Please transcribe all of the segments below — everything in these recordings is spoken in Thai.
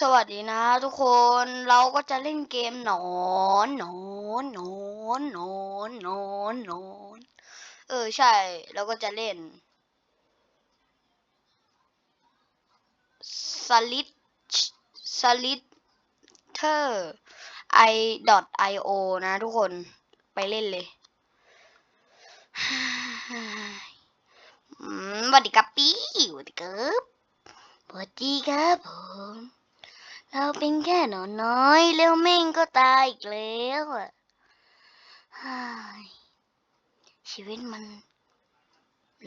สวัสดีนะ ทุกคนเราก็จะเล่นเกมหนอนหนอนหนอนหนอนหนอนหนอนเออใช่ เราก็จะเล่นสลิดสลิดเทอร์ไอดอทไอโอนะทุกคนไปเล่นเลยสวัสดีครับปี้สวัสดีครับสวัสดีครับผม เราเป็นแค่หนอนน้อยแล้วแม่งก็ตายอีกแล้วอะชีวิตมัน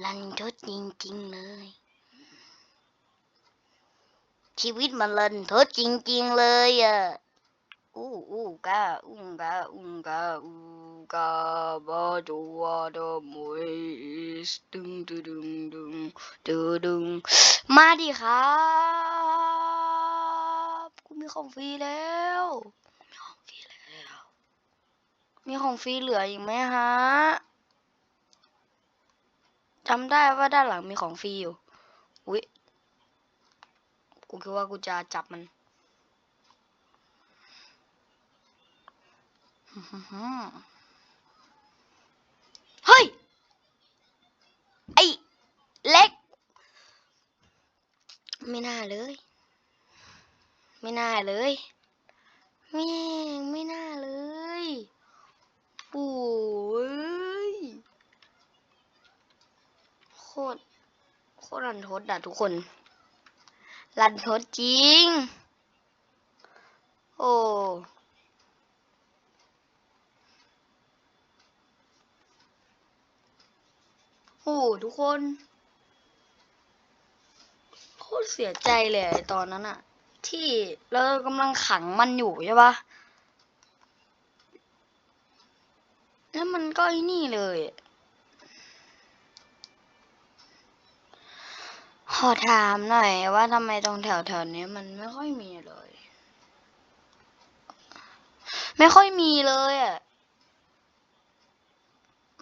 รันทดจริงๆเลย ชีวิตมันรันทดจริงๆเลยอะอู้อู้กาอุ้งกาอุ้งกาอูกาบาดูวาดมุยสดึงดึงดึงดึงดึงมาดิครับ มีของฟรีแล้ว มีของฟรีแล้ว มีของฟรีเหลืออีกไหมฮะจำได้ว่าด้านหลังมีของฟรีอยู่ อุ้ยกูคิดว่ากูจะจับมันเฮ้ย ไอ้ เล็ก ไม่น่าเลย ไม่น่าเลยแม่งไม่น่าเลยโอ้ยโคตรโคตรรันทดอะทุกคน รันทดจริง โอ้โอ้โหทุกคน โคตรเสียใจเลยตอนนั้นอะ ที่เรากำลังขังมันอยู่ใช่ปะแล้วมันก็ไอ้นี่เลยขอถามหน่อยว่าทำไมตรงแถวแถวๆนี้มันไม่ค่อยมีเลย ไม่ค่อยมีเลยอะ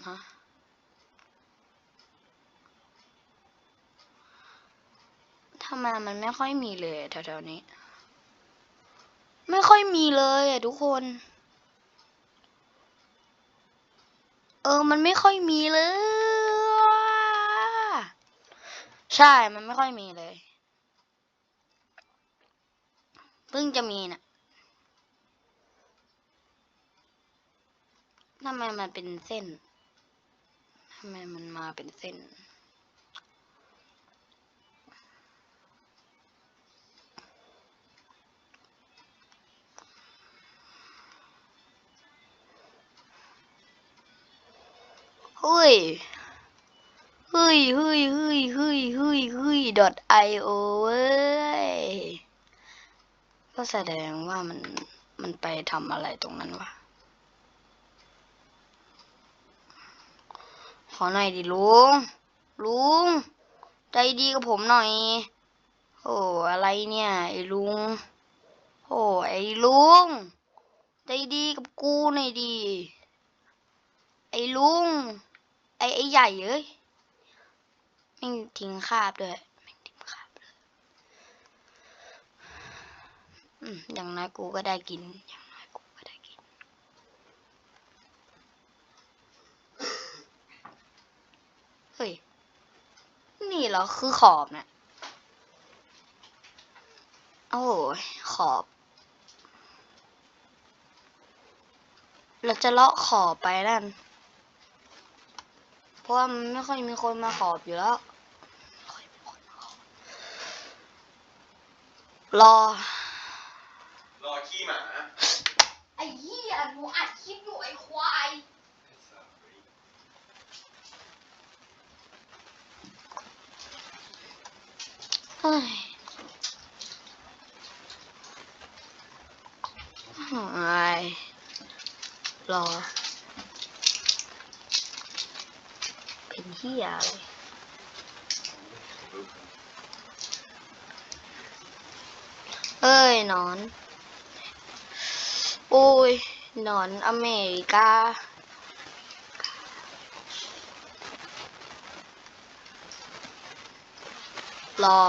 ฮะทำไมมันไม่ค่อยมีเลยแถวๆนี้ ไม่ค่อยมีเลยอะทุกคน เออ มันไม่ค่อยมีเลย ใช่ มันไม่ค่อยมีเลย เพิ่งจะมีน่ะทำไมมันเป็นเส้น ทำไมมันมาเป็นเส้น เฮ้ย เฮ้ยเฮ้ยเฮ้ยเฮ้ยเฮ้ยเฮ้ย .io เว้ย ก็แสดงว่ามัน มันไปทำอะไรตรงนั้นวะ ขอหน่อยดิลุง ลุง ใจดีกับผมหน่อย โอ้ อะไรเนี่ย ไอ้ลุง โอ้ ไอ้ลุง ใจดีกับกูหน่อยดีไอ้ลุง อ้ไอ้ใหญ่เอ้ยแม่งทิ้งคาบด้วยม่งทิ้งคาบเลยอืมอย่างน้อยกูก็ได้กินอย่างน้อยกูก็ได้กิน เฮ้ย นี่เหรอคือขอบเนี่ยโอ้โหขอบ เราจะเลาะขอบไปนั่น เพราะว่ามันไม่ค่อยมีคนมาขอบอยู่แล้วไม่ค่อยมีคนมาขอบรอ รอขี้หมาไอ้เหี้ยหนูอัดคลิปอยู่ไอ้ควายเฮ้ยไอ้รอ ขี้ยอะไรเอ้ยหนอน โอ้ยหนอนอเมริการอ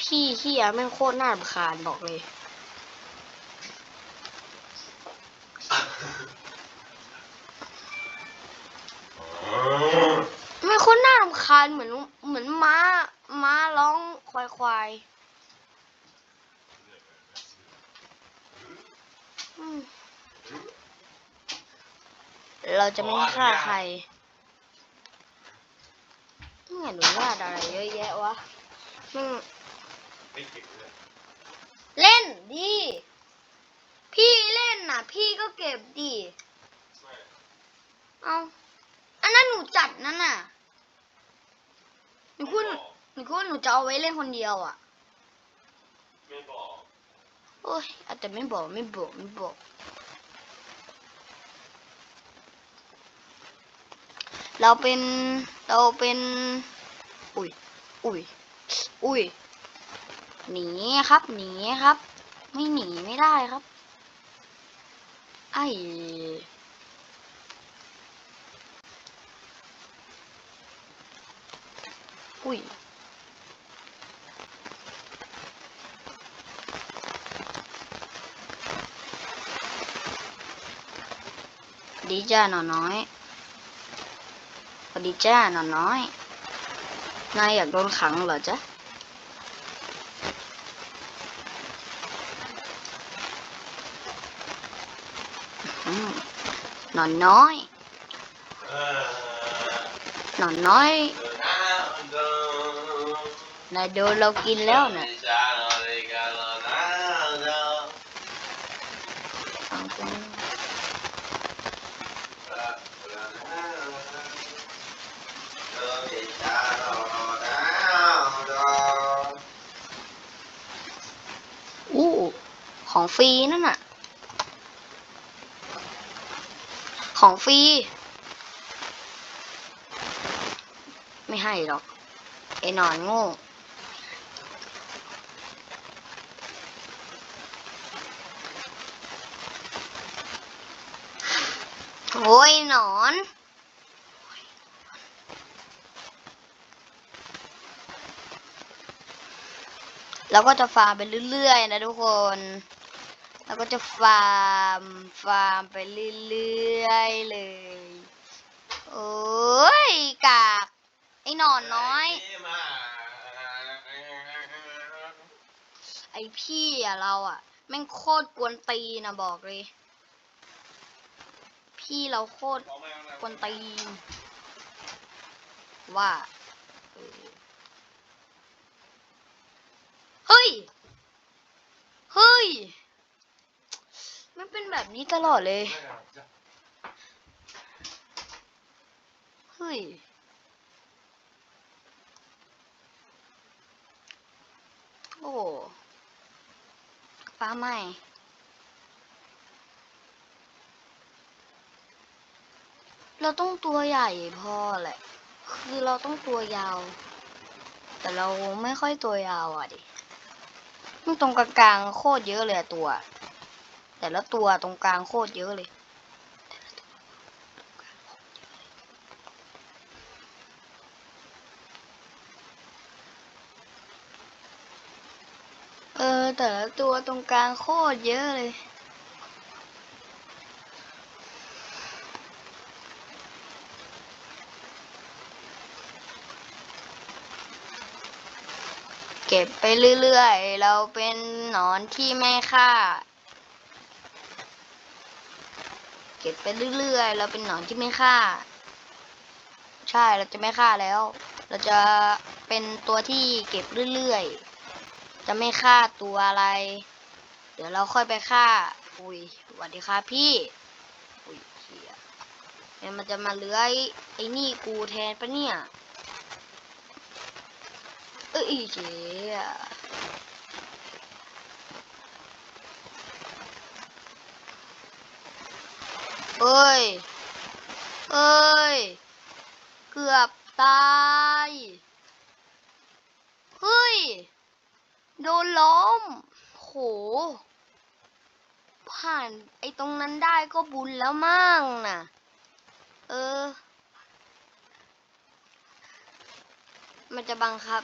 พี่เฮียแม่งโคตรน่ารำคาญบอกเลย ไม่โคตรน่ารเหมือนเหมือนม้าม้าร้องควายควายเราจะไม่ฆ่าใครไม่เห็นหนูว่าอะไรเยอะแยะวะมึงเล่นดิ พี่เล่นน่ะ พี่ก็เก็บดิ เอาอันนั้นหนูจัดนั่นน่ะ หนูพูดหนูพูดหนูจะเอาไว้เล่นคนเดียวอะ ไม่บอกโอ้ยอาจจะไม่บอกไม่บอกไม่บอก เราเป็นเราเป็น อุ้ยอุ้ยอุ้ยหนีครับหนีครับ ไม่หนีไม่ได้ครับ ไอ้ อุ้ยดีจ้าหนอน้อยสวัสดีจ้าหนอน้อย นายอยากโดนขังเหรอจ๊ะ หนอนน้อย หนอนน้อย นายโดนเรากินแล้วนะอู้ของฟรีนั่นน่ะ ของฟรี ไม่ให้หรอก ไอ้นอนโง่ โอ้ยหนอนเราก็จะฟาร์มไปเรื่อยๆนะทุกคนเราก็จะฟาร์ม ฟาร์มไปเรื่อยๆเลย โอ้ยกากไอ้หนอนน้อย ไอพี่อะเราอะแม่งโคตรกวนตีนนะบอกเลย พี่เราโคตรกวนตีนว่า เฮ้ย เฮ้ย มันเป็นแบบนี้ตลอดเลย เฮ้ยโอ้ฟ้าไหม เราต้องตัวใหญ่พอแหละ คือเราต้องตัวยาว แต่เราไม่ค่อยตัวยาวอะดิมันตรงกลางโคตรเยอะเลยตัว แต่ละตัวตรงกลางโคตรเยอะเลย เออแต่ละตัวตรงกลางโคตรเยอะเลย ก็บไปเรื่อยๆ เราเป็นหนอนที่ไม่ฆ่า เก็บไปเรื่อยๆ เราเป็นหนอนที่ไม่ฆ่า ใช่ เราจะไม่ฆ่าแล้ว เราจะเป็นตัวที่เก็บเรื่อยๆ จะไม่ฆ่าตัวอะไร เดี๋ยวเราค่อยไปฆ่า อุ้ยสวัสดีครับพี่ อุ้ยเฮียเนี่ยมันจะมาเลื้อยไอ้นี่กูแทนปะเนี่ย เอ้ยเจ๊เอ้ย เอ้ย เกือบตาย เฮ้ย โดนล้อมโห ผ่านไอ้ตรงนั้นได้ก็บุญแล้วมั่งน่ะ เออ มันจะบังคับ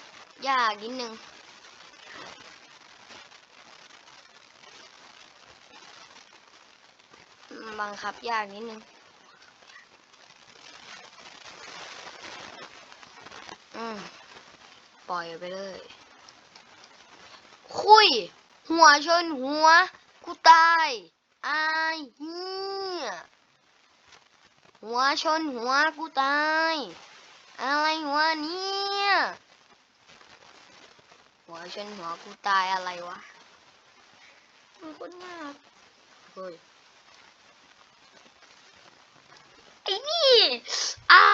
ยากนิดนึงบังคับยากนิดนึงอืมปล่อยไปเลย คุย หัวชนหัว กูตายอายเฮียหัวชนหัวกูตาย อะไรวะเนี่ย หัวชนหัวกูตายอะไรวะมันก็น่าเฮ้ยไอ้นี่อ่า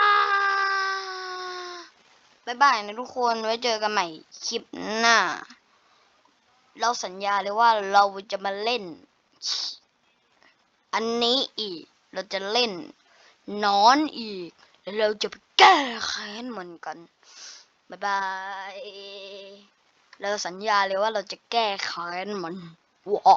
บายบายนะทุกคนไว้เจอกันใหม่คลิปหน้า เราสัญญาเลยว่าเราจะมาเล่น อันนี้อีก เราจะเล่นนอนอีก แล้วเราจะไปแก้แค้นมันกันบายบาย เราสัญญาเลยว่าเราจะแก้แค้นมันว้า